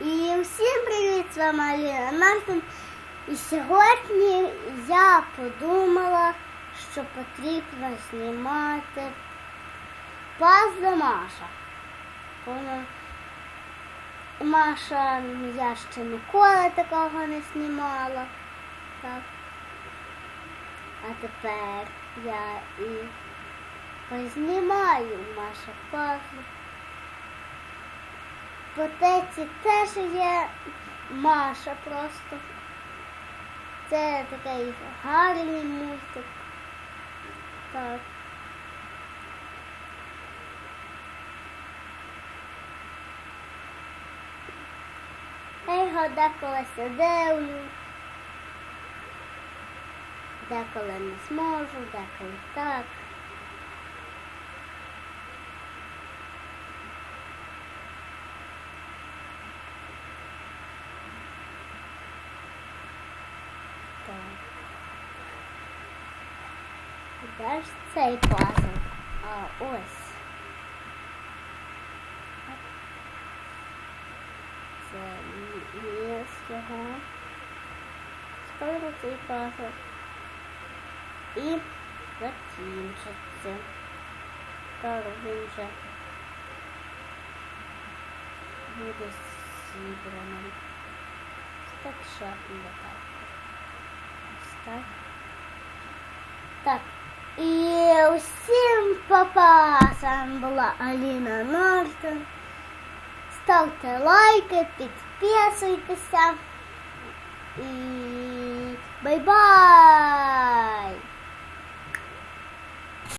І всім привіт, з вами Аліна Мартин. І сьогодні я подумала, що потрібно знімати пазли Маша. Вона- Маша, я ще ніколи такого не знімала. Так. А тепер я і познімаю Маша пазли. В потеці теж є Маша просто. Це такий гарний мультик. Так. Я його деколи дивлю. Деколи не зможу, деколи. Так. Де ж цей пазл? А, ось. Це ні з його. Скоро цей пазл. І закінчиться. Скоро він вже буде зібраний. Так не так. Ось так. Так. І усім папа! З вами була Аліна Нортон. Ставте лайки, підписуйтеся. І бай-бай!